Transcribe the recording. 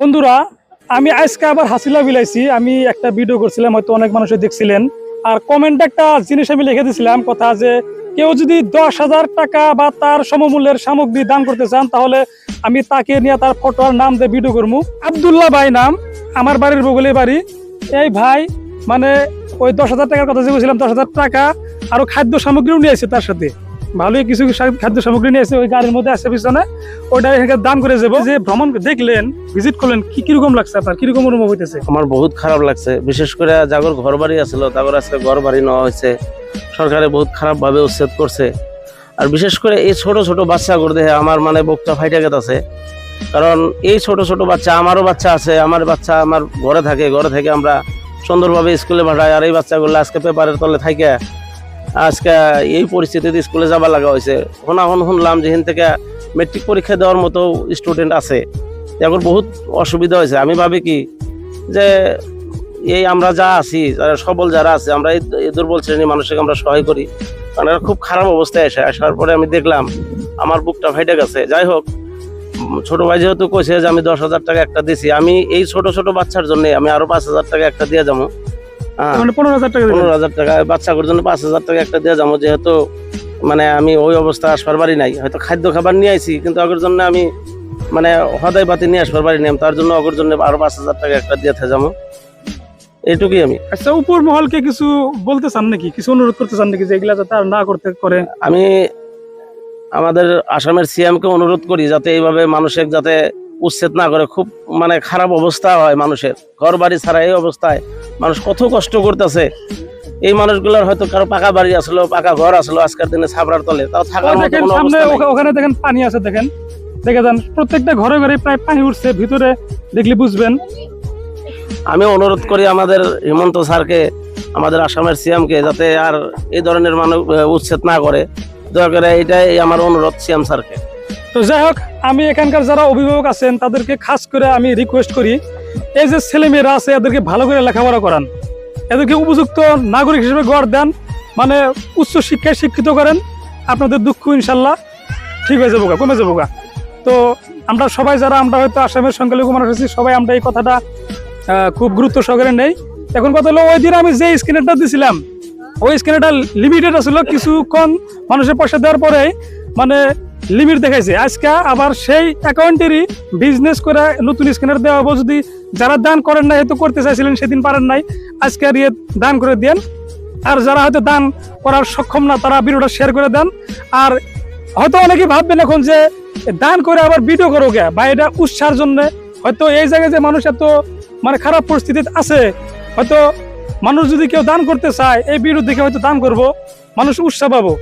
বন্ধুরা, আমি আজকে আবার হাসিলা বিলাইছি। আমি একটা ভিডিও করছিলাম, হয়তো অনেক মানুষই দেখছিলেন। আর কমেন্ট একটা জিনিস আমি লিখে দিয়েছিলাম কথা যে কেউ যদি দশ হাজার টাকা বা তার সমমূল্যের সামগ্রী দান করতে চান, তাহলে আমি তাকে নিয়ে তার ফটো আর নাম দিয়ে ভিডিও করব আবদুল্লাহ ভাই নাম, আমার বাড়ির বগলে বাড়ি। এই ভাই মানে ওই দশ হাজার টাকার কথা যে বলছিলাম, দশ হাজার টাকা, আরও খাদ্য সামগ্রীও নিয়ে এসেছে তার সাথে। ভালোই কিছু খাদ্য সামগ্রী নিয়ে এসে ওই গাড়ির মধ্যে আছে পিছনে। ওটা এখানে দান করে যাব। যে ভ্রমণ দেখলেন ভিজিট করলেন, কি কীরকম লাগছে আপনার? কীরকম অনুভব হইতেছে? আমার বহুত খারাপ লাগছে। বিশেষ করে জাগর ঘর বাড়ি আছিল, তাগর আজকে ঘর বাড়ি নেওয়া হয়েছে। সরকারে বহুত খারাপ ভাবে উচ্ছেদ করছে। আর বিশেষ করে এই ছোট ছোট বাচ্চা করে দেখে আমার মানে বুকটা ফাইটে গেছে কারণ এই ছোট ছোট বাচ্চা, আমারও বাচ্চা আছে, আমার বাচ্চা আমার ঘরে থাকে, ঘরে থেকে আমরা সুন্দরভাবে স্কুলে পাঠাই। আর এই বাচ্চাগুলো আজকে পেপারের তলে থাকে। আজকে এই পরিস্থিতিতে স্কুলে যাবার লাগা হয়েছে হন শুনলাম যেখান থেকে মেট্রিক পরীক্ষা দেওয়ার মতো স্টুডেন্ট আছে। এখন বহুত অসুবিধা হয়েছে আমি ভাবি কি যে এই আমরা যা আছি, যারা সবল যারা আছে, আমরা এই দুর্বল শ্রেণির মানুষকে আমরা সহায় করি। কারণ এরা খুব খারাপ অবস্থায় এসে। আসার পরে আমি দেখলাম আমার বুকটা ফাইটে গেছে। যাই হোক, ছোট ভাই যেহেতু কইছে যে আমি দশ হাজার টাকা একটা দিছি, আমি এই ছোট ছোট বাচ্চার জন্য আমি আরও পাঁচ হাজার টাকা একটা দিয়ে যাব। পনেরো হাজার টাকা। পনেরো হাজার টাকা বাচ্চাগুলোর জন্য পাঁচ হাজার টাকা একটা দিয়ে যাব যেহেতু মানে আমি ওই অবস্থা আসবার বাড়ি নাই। হয়তো খাদ্য খাবার নিয়ে আইছি কিন্তু আগের জন্য আমি মানে হদাই পাতি নিয়ে আসবার বাড়ি নেই তার জন্য আগের জন্য আরও পাঁচ হাজার টাকা একটা দিয়ে যাব। এইটুকুই আমি। আচ্ছা উপর মহলকে কিছু বলতে চান নাকি? কিছু অনুরোধ করতে চান নাকি যে এগুলা যাতে আর না করতে করে আমি আমাদের আসামের সিএমকে অনুরোধ করি যাতে এইভাবে মানুষের যাতে উচ্ছেদ না করে খুব মানে খারাপ অবস্থা হয় মানুষের। ঘর বাড়ি ছাড়া এই অবস্থায় মানুষ কত কষ্ট করতেছে। এই মানুষগুলোর হয়তো কারও পাকা বাড়ি আসলো পাকা ঘর আসলো আজকের দিনে ছাবড়ার তলে। তাও থাকার মতো দেখেন কোনো সামনে অবস্থা ওখানে দেখেন পানি আছে দেখেন। দেখে যান প্রত্যেকটা ঘরে ঘরে প্রায় পানি উঠছে ভিতরে দেখলে বুঝবেন। আমি অনুরোধ করি আমাদের হিমন্ত স্যারকে আমাদের আসামের সিএমকে যাতে আর এই ধরনের মানুষ উচ্ছেদ না করে। দয়া করে এটাই আমার অনুরোধ সিএম স্যারকে। তো যাই হোক আমি এখানকার যারা অভিভাবক আছেন তাদেরকে খাস করে আমি রিকোয়েস্ট করি। এই যে ছেলেমেয়েরা আছে, এদেরকে ভালো করে লেখাপড়া করান। এদেরকে উপযুক্ত নাগরিক হিসেবে গড় দেন মানে উচ্চ শিক্ষায় শিক্ষিত করেন। আপনাদের দুঃখ ইনশাল্লাহ ঠিক হয়ে যাব কমে যাব তো আমরা সবাই যারা, আমরা হয়তো আসামের সংখ্যালঘু মানুষ আছি, সবাই আমরা এই কথাটা খুব গুরুত্ব সহকারে নেই। এখন কথা হলো, ওই দিন আমি যে স্ক্যানারটা দিছিলাম, ওই স্ক্যানারটা লিমিটেড আসলে কিছুক্ষণ মানুষের পয়সা দেওয়ার পরে মানে লিমিট দেখাইছে। আজকে আবার সেই অ্যাকাউন্টেরই বিজনেস করে নতুন স্ক্যানার দেওয়া হব। যদি যারা দান করেন না হয়তো করতে চাইছিলেন, সেদিন পারেন নাই। আজকে ইয়ে দান করে দেন। আর যারা হয়তো দান করার সক্ষম না, তারা ভিডিওটা শেয়ার করে দেন। আর হয়তো অনেকেই ভাববেন এখন যে দান করে আবার ভিডিও করো গে বা এটা উৎসার জন্য। হয়তো এই জায়গায় যে মানুষ এত মানে খারাপ পরিস্থিতিতে আছে, হয়তো মানুষ যদি কেউ দান করতে চায়, এই ভিডিও দেখে হয়তো দান করব। মানুষ উৎসাহ পাবো।